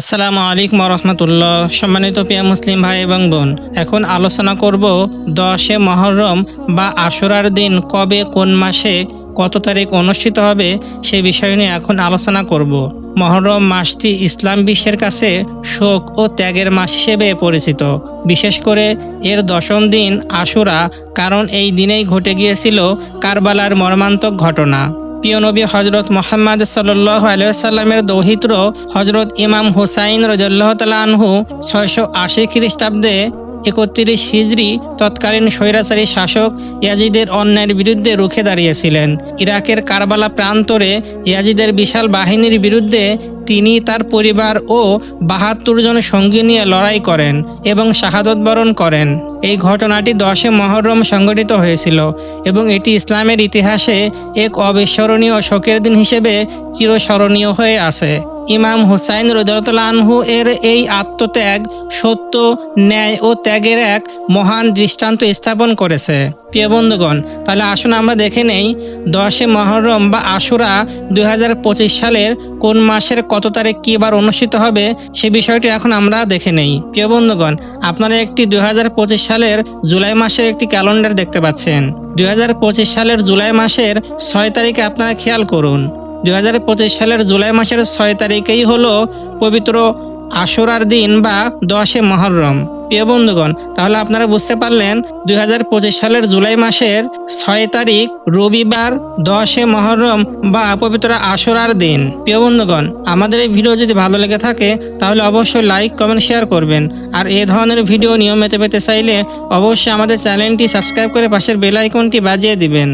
আসসালামু আলাইকুম রহমতুল্লাহ সম্মানিত প্রিয় মুসলিম ভাই এবং বোন, এখন আলোচনা করব দশে মহরম বা আশুরার দিন কবে, কোন মাসে, কত তারিখ অনুষ্ঠিত হবে সে বিষয় নিয়ে এখন আলোচনা করব। মহরম মাসটি ইসলাম বিশ্বের কাছে শোক ও ত্যাগের মাস হিসেবে পরিচিত। বিশেষ করে এর দশম দিন আশুরা, কারণ এই দিনেই ঘটে গিয়েছিল কারবালার মর্মান্তক ঘটনা। প্রিয় নবী হজরত মোহাম্মদ সাল্লাহ আলাইসাল্লামের দৌহিত্র হজরত ইমাম হুসাইন রজল্লাহ তালাহু ছয়শো আশি খ্রিস্টাব্দে একত্রিশ হিজড়ি তৎকালীন স্বৈরাচারী শাসক ইয়াজিদের অন্যায়ের বিরুদ্ধে রুখে দাঁড়িয়েছিলেন। ইরাকের কারবালা প্রান্তরে ইয়াজিদের বিশাল বাহিনীর বিরুদ্ধে তিনি তার পরিবার ও বাহাত্তর জন সঙ্গী নিয়ে লড়াই করেন এবং শাহাদত বরণ করেন। এই ঘটনাটি দশে মহরম সংগঠিত হয়েছিল এবং এটি ইসলামের ইতিহাসে এক অবিস্মরণীয় শোকের দিন হিসেবে চিরস্মরণীয় হয়ে আছে। ইমাম হুসাইন রদরতলানহু এর এই আত্মত্যাগ সত্য, ন্যায় ও ত্যাগের এক মহান দৃষ্টান্ত স্থাপন করেছে। প্রিয় বন্ধুগণ, তাহলে আসুন আমরা দেখে নেই দশে মহরম বা আশুরা দু হাজার পঁচিশ সালের কোন মাসের কত তারিখ কী বার অনুষ্ঠিত হবে সে বিষয়টি এখন আমরা দেখে নেই। প্রিয় বন্ধুগণ, আপনারা একটি দুই হাজার পঁচিশ সালের জুলাই মাসের একটি ক্যালেন্ডার দেখতে পাচ্ছেন। দুই হাজার পঁচিশ সালের জুলাই মাসের ছয় তারিখে আপনারা খেয়াল করুন। দুই হাজার পঁচিশ সালের জুলাই মাসের ছয় তারিখেই হলো পবিত্র আশুরার দিন বা দশে মহরম। প্রিয় বন্ধুগণ, তাহলে আপনারা বুঝতে পারলেন দুই হাজার পঁচিশ সালের জুলাই মাসের ছয় তারিখ রবিবার দশে মহরম বা পবিত্র আশুরার দিন। প্রিয় বন্ধুগণ, আমাদের এই ভিডিও যদি ভালো লেগে থাকে, তাহলে অবশ্যই লাইক, কমেন্ট, শেয়ার করবেন। আর এ ধরনের ভিডিও নিয়মিত পেতে চাইলে অবশ্যই আমাদের চ্যানেলটি সাবস্ক্রাইব করে পাশের বেল আইকনটি বাজিয়ে দিবেন।